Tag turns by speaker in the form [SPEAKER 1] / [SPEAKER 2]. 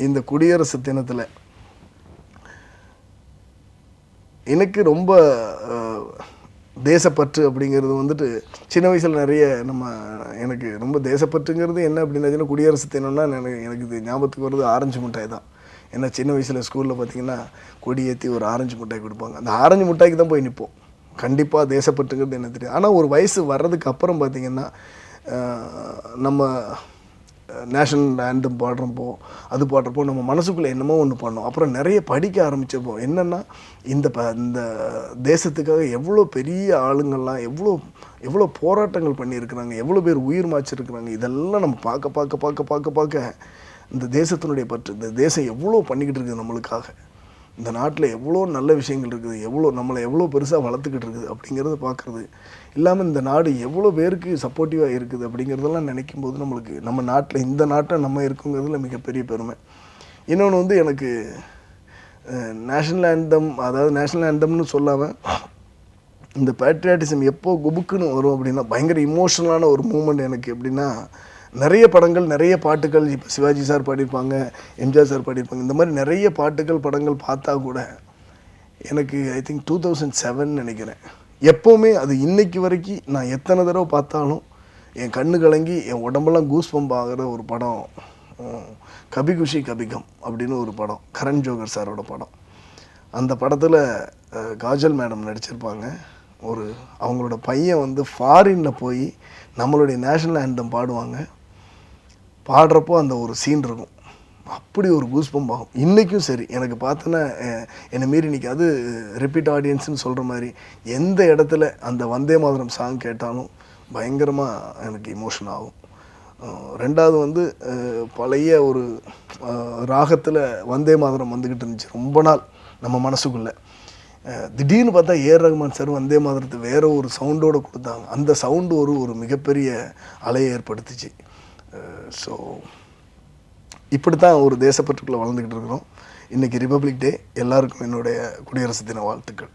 [SPEAKER 1] இந்த குடியரசு தினத்தில் எனக்கு ரொம்ப தேசப்பற்று அப்படிங்கிறது வந்துட்டு சின்ன வயசில் நிறைய நம்ம எனக்கு ரொம்ப தேசப்பற்றுங்கிறது என்ன அப்படின்னா குடியரசு தினம்னா எனக்கு எனக்கு இது ஞாபகத்துக்கு வருது ஆரஞ்சு மிட்டாய் தான். ஏன்னா சின்ன வயசில் ஸ்கூலில் பார்த்தீங்கன்னா கொடி ஏற்றி ஒரு ஆரஞ்சு மிட்டாய் கொடுப்பாங்க. அந்த ஆரஞ்சு மிட்டாய்க்கு தான் போய் நிற்போம் கண்டிப்பாக தேசப்பற்றுங்கிறது என்ன தெரியும் ஆனால் ஒரு வயசு வர்றதுக்கு அப்புறம் பார்த்திங்கன்னா நம்ம நேஷனல் ஆண்டம் பாடுறப்போ அது பாடுறப்போ நம்ம மனசுக்குள்ளே என்னமோ ஒன்று பண்ணோம். அப்புறம் நிறைய படிக்க ஆரம்பித்தப்போ என்னென்னா இந்த ப இந்த தேசத்துக்காக எவ்வளோ பெரிய ஆளுங்கள்லாம் எவ்வளோ எவ்வளோ போராட்டங்கள் பண்ணியிருக்கிறாங்க எவ்வளோ பேர் உயிர் மாய்ச்சிருக்கிறாங்க இதெல்லாம் நம்ம பார்க்க பார்க்க பார்க்க பார்க்க பார்க்க இந்த தேசத்தினுடைய பற்று இந்த தேசம் எவ்வளோ பண்ணிக்கிட்டு இருக்குது நம்மளுக்காக. இந்த நாட்டில் எவ்வளோ நல்ல விஷயங்கள் இருக்குது எவ்வளோ நம்மளை எவ்வளோ பெருசாக வளர்த்துக்கிட்டு இருக்குது அப்படிங்கிறத பார்க்குறது. இல்லாமல் இந்த நாடு எவ்வளோ பேருக்கு சப்போர்ட்டிவாக இருக்குது அப்படிங்கிறதெல்லாம் நினைக்கும் போது நம்மளுக்கு நம்ம நாட்டில் இந்த நாட்டை நம்ம இருக்குங்கிறதுல மிகப்பெரிய பெருமை. இன்னொன்று வந்து எனக்கு நேஷ்னல் ஆந்தம் அதாவது நேஷ்னல் ஆந்தம்னு சொல்லாமல் இந்த பேட்ரியாட்டிசம் எப்போ குபுக்குன்னு வரும் அப்படின்னா பயங்கர இமோஷனலான ஒரு மூமெண்ட் எனக்கு எப்படின்னா நிறைய படங்கள் நிறைய பாட்டுகள் இப்போ சிவாஜி சார் பாடியிருப்பாங்க எம்ஜிஆர் சார் பாடியிருப்பாங்க. இந்த மாதிரி நிறைய பாட்டுகள் படங்கள் பார்த்தா கூட எனக்கு I think two thousand seven நினைக்கிறேன். எப்போவுமே அது இன்னைக்கு வரைக்கும் நான் எத்தனை தடவை பார்த்தாலும் என் கண்ணு கலங்கி என் உடம்பெல்லாம் கூஸ் பம்ப் ஆகிற ஒரு படம். கபி குஷி கபிகம் அப்படின்னு ஒரு படம் கரண் ஜோகர் சாரோட படம். அந்த படத்தில் காஜல் மேடம் நடிச்சிருப்பாங்க. ஒரு அவங்களோட பையன் வந்து ஃபாரினில் போய் நம்மளுடைய நேஷனல் ஆந்தம் பாடுவாங்க. பாடுறப்போ அந்த ஒரு சீன் இருக்கும். அப்படி ஒரு கூஸ்பம் ஆகும். இன்றைக்கும் சரி. எனக்கு பார்த்தோன்னா என்னை மீறி இன்னைக்கு அது ரிப்பீட் ஆடியன்ஸ்னு சொல்கிற மாதிரி எந்த இடத்துல அந்த வந்தே மாதிரம் சாங் கேட்டாலும் பயங்கரமாக எனக்கு இமோஷன் ஆகும். ரெண்டாவது வந்து பழைய ஒரு ராகத்தில் வந்தே மாதிரம் வந்துக்கிட்டு இருந்துச்சு. ரொம்ப நாள் நம்ம மனசுக்குள்ளே. திடீர்னு பார்த்தா ஏஆர் ரகுமான் சார் வந்தே மாதரத்தை வேற ஒரு சவுண்டோடு கொடுத்தாங்க. அந்த சவுண்டு ஒரு ஒரு மிகப்பெரிய அலையை ஏற்படுத்துச்சு. Uh, ஸோ இப்படி தான் ஒரு தேசப்பற்றுக்குள்ளே வளர்ந்துக்கிட்டு இருக்கிறோம். இன்றைக்கி ரிப்பப்ளிக் டே எல்லாருக்கும் என்னுடைய குடியரசு தின வாழ்த்துக்கள்.